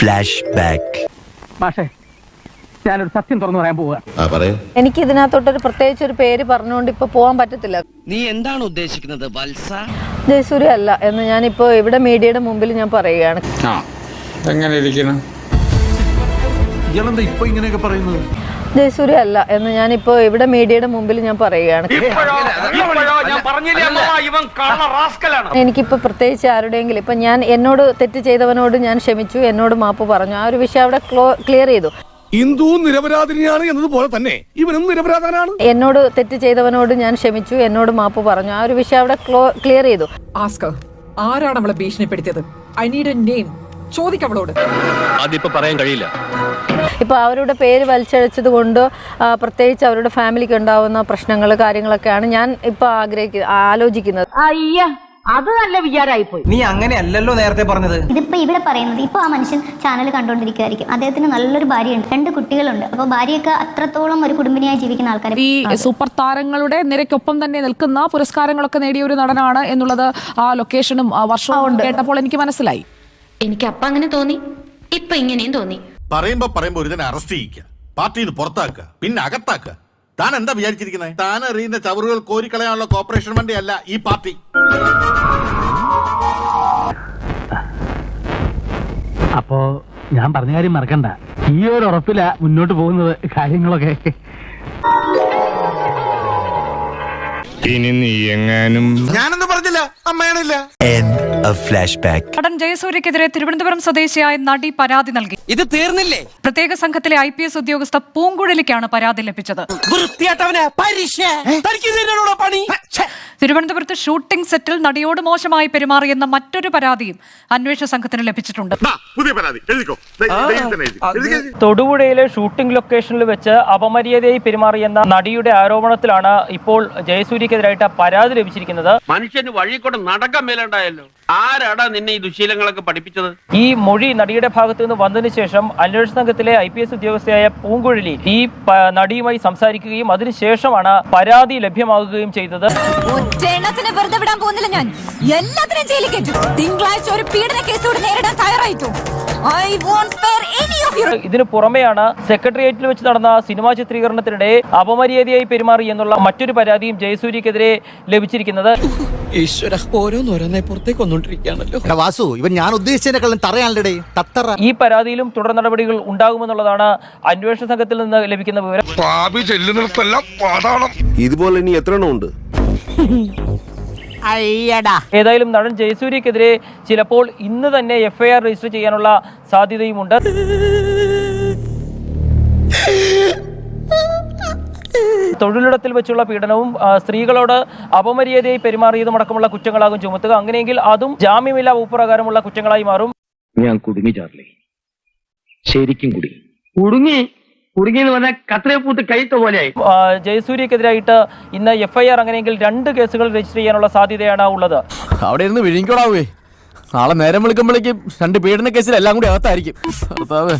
Flash back മാഷേ ഞാനൊരു സത്യം തുറന്നു പറയാൻ പോവുക. ആ പറയൂ. എനിക്ക് ഇതിനകത്തോട്ടൊരു പ്രത്യേകിച്ച് ഒരു പേര് പറഞ്ഞുകൊണ്ട് ഇപ്പൊ പോകാൻ പറ്റത്തില്ല. നീ എന്താണ് ഉദ്ദേശിക്കുന്നത് വത്സ? ജയസൂര്യ അല്ല എന്ന് ഞാൻ ഞാനിപ്പോ ഇവിടെ മീഡിയയുടെ മുമ്പിൽ ഞാൻ പറയുകയാണ്. ആ എങ്ങനെ ഇരിക്കണം ഇയാളെന്താ ഇപ്പൊ ഇങ്ങനെയൊക്കെ പറയുന്നത്? ജയസൂര്യ അല്ല എന്ന് ഞാനിപ്പോ ഇവിടെ മീഡിയയുടെ മുമ്പിൽ ഞാൻ പറയുകയാണ്. എനിക്കിപ്പോ പ്രത്യേകിച്ച് ആരുടെയെങ്കിലും ഇപ്പൊ ഞാൻ എന്നോട് തെറ്റ് ചെയ്തവനോട് ഞാൻ ക്ഷമിച്ചു എന്നോട് മാപ്പ് പറഞ്ഞു. ആ ഒരു വിഷയം അവിടെ ക്ലിയർ ചെയ്തു. ഹിന്ദു നിരപരാധിനിയാണ് എന്നതുപോലെ തന്നെ ഇവനും നിരപരാധനാണ്. എന്നോട് തെറ്റ് ചെയ്തവനോട് ഞാൻ ക്ഷമിച്ചു എന്നോട് മാപ്പ് പറഞ്ഞു. ആ ഒരു വിഷയം അവിടെ ക്ലിയർ ചെയ്തു. ആസ്കർ ആരാണ് അവളെ ഭീഷണിപ്പെടുത്തിയത്? I need a name. ചോദിക്കവളോട് അതിപ്പോ പറയാൻ കഴിയില്ല. ഇപ്പോൾ അവരുടെ പേര് വലിച്ചഴച്ചത് കൊണ്ട് പ്രത്യേകിച്ച് അവരുടെ ഫാമിലിക്ക് ഉണ്ടാവുന്ന പ്രശ്നങ്ങൾ കാര്യങ്ങളൊക്കെയാണ് ഞാൻ ഇപ്പോൾ ആഗ്രഹിക്കുന്നത് ആലോചിക്കുന്നത്. അയ്യ അത് നല്ല വിചാരമായി പോയി. നീ അങ്ങനെയല്ലല്ലോ നേരത്തെ പറഞ്ഞത്. ഇതിപ്പോ ഇവിടെ പറയുന്നത് ഇപ്പൊ ആ മനുഷ്യൻ ചാനൽ കണ്ടോണ്ടിരിക്കുകയായിരിക്കും അദ്ദേഹത്തിന് നല്ലൊരു ഭാര്യയുണ്ട് രണ്ട് കുട്ടികളുണ്ട്. അപ്പൊ ഭാര്യയൊക്കെ അത്രത്തോളം ഒരു കുടുംബിനിയായി ജീവിക്കുന്ന ആൾക്കാർ ഈ സൂപ്പർ താരങ്ങളുടെ നിരക്കൊപ്പം തന്നെ നിൽക്കുന്ന പുരസ്കാരങ്ങളൊക്കെ നേടിയ ഒരു നടനാണ് എന്നുള്ളത് ആ ലൊക്കേഷനും വർഷവും കേട്ടപ്പോൾ എനിക്ക് മനസ്സിലായി. എനിക്ക് അപ്പൊ അങ്ങനെ തോന്നി. ഇപ്പൊ ഇങ്ങനെയും തോന്നി. പറയുമ്പോ പറയുമ്പോ ഒരുതനെ അറസ്റ്റ് ചെയ്യിക്കുക. പാർട്ടിയിൽ നിന്ന് പുറത്താക്കുക. പിന്നെ അകത്താക്കുക. താൻ എന്താ വിചാരിച്ചിരിക്കുന്നത് താൻ അറിയുന്ന ചവറുകൾ കോരിക്കളയാനുള്ള കോപ്പറേഷൻ വണ്ടിയല്ല ഈ പാർട്ടി. അപ്പോ ഞാൻ പറഞ്ഞ കാര്യം മറക്കണ്ട. ഈ ഒരു ഉറപ്പില മുന്നോട്ട് പോകുന്നത് കാര്യങ്ങളൊക്കെ. ഇനി നീ എങ്ങാനും ഞാനൊന്നും പറഞ്ഞില്ല. അമ്മയാണില്ല. നടൻ ജയസൂര്യക്കെതിരെ തിരുവനന്തപുരം സ്വദേശിയായ നടി പരാതി നൽകി. ഇത് തീർന്നില്ലേ? പ്രത്യേക സംഘത്തിലെ ഐ പി എസ് ഉദ്യോഗസ്ഥ പൂങ്കുഴലിക്കാണ് പരാതി ലഭിച്ചത്. തിരുവനന്തപുരത്ത് ഷൂട്ടിംഗ് സെറ്റിൽ നടിയോട് മോശമായി പെരുമാറിയെന്ന മറ്റൊരു പരാതിയും അന്വേഷണ സംഘത്തിന് ലഭിച്ചിട്ടുണ്ട്. തൊടുപുഴയിലെ ഷൂട്ടിംഗ് ലൊക്കേഷനിൽ വെച്ച് അപമര്യാദയായി പെരുമാറിയെന്ന നടിയുടെ ആരോപണത്തിലാണ് ഇപ്പോൾ ജയസൂര്യക്കെതിരായിട്ട് പരാതി ലഭിച്ചിരിക്കുന്നത്. മനുഷ്യന് വഴി കൂടെ നടക്കാൻ മേലുണ്ടായല്ലോ. ആരാടാ നിന്നെ ഈ ദുശീലങ്ങളൊക്കെ പഠിപ്പിച്ചത്? ഈ മൊഴി നടിയുടെ ഭാഗത്തു നിന്ന് വന്നതിന് ശേഷം അന്വേഷണ സംഘത്തിലെ ഐ പി എസ് ഉദ്യോഗസ്ഥയായ പൂങ്കുഴലി ഈ നടിയുമായി സംസാരിക്കുകയും അതിനുശേഷമാണ് പരാതി ലഭ്യമാകുകയും ചെയ്തത്. വെറുതെ വിടാൻ പോകുന്നില്ല ഞാൻ. എല്ലാത്തിനും ജയിലിൽ കയറ്റും. തിങ്കളാഴ്ച ഒരു പീഡന കേസോട് നേരിടാൻ തയ്യാറായിട്ടു. ഇതിനു പുറമെയാണ് സെക്രട്ടേറിയറ്റിൽ വെച്ച് നടന്ന സിനിമാ ചിത്രീകരണത്തിനിടെ അപമര്യാദയായി പെരുമാറി എന്നുള്ള മറ്റൊരു പരാതിയും ജയസൂര്യക്കെതിരെ ലഭിച്ചിരിക്കുന്നത്. ഈശ്വര ഓരോന്നോരോന്നെ പുറത്തേക്ക് വന്നോണ്ടിരിക്കുകയാണല്ലോ വാസു ഇവൻ ഞാൻ ഉദ്ദേശിച്ചതിനെക്കാളും തറയാണല്ലേ തത്തറ. ഈ പരാതിയിലും തുടർ നടപടികൾ ഉണ്ടാകുമെന്നുള്ളതാണ് അന്വേഷണ സംഘത്തിൽ നിന്ന് ലഭിക്കുന്ന വിവരം. പാപി ചെല്ലുന്നിടത്തെല്ലാം പാടാണം ഇതുപോലെ ഇനി എത്ര ഉണ്ട്? ഏതായാലും നടൻ ജയസൂര്യക്കെതിരെ ചിലപ്പോൾ ഇന്ന് തന്നെ എഫ്ഐആർ രജിസ്റ്റർ ചെയ്യാനുള്ള സാധ്യതയുമുണ്ട്. തൊഴിലിടത്തിൽ വെച്ചുള്ള പീഡനവും സ്ത്രീകളോട് അപമര്യാദയായി പെരുമാറിയതും അടക്കമുള്ള കുറ്റങ്ങളാകും ചുമത്തുക. അങ്ങനെയെങ്കിൽ അതും ജാമ്യമില്ലാ ഉപ്രകാരമുള്ള കുറ്റങ്ങളായി മാറും. ഞാൻ കുടുങ്ങി ചാർലി. ശരിക്കും കുടുങ്ങി. കുടുങ്ങി? കുടുങ്ങി എന്ന് പറഞ്ഞാൽ കൈത്ത പോലെയായി. ആ, ജയസൂര്യക്കെതിരായിട്ട് ഇന്ന് എഫ്ഐആർ അങ്ങനെയെങ്കിൽ രണ്ട് കേസുകൾ രജിസ്റ്റർ ചെയ്യാനുള്ള സാധ്യതയാണ് ഉള്ളത്. അവിടെ ഇരുന്ന് വിഴിഞ്ഞോടാവേ നാളെ നേരം വിളിക്കുമ്പോഴേക്കും രണ്ട് പീഡന കേസിൽ എല്ലാം കൂടി അകത്തായിരിക്കും. ഭർത്താവ്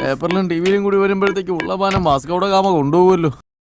പേപ്പറിലും ടിവിയിലും കൂടി വരുമ്പോഴത്തേക്ക് ഉള്ള പാനം മാസ്കോടെ കാമ കൊണ്ടുപോകുമല്ലോ.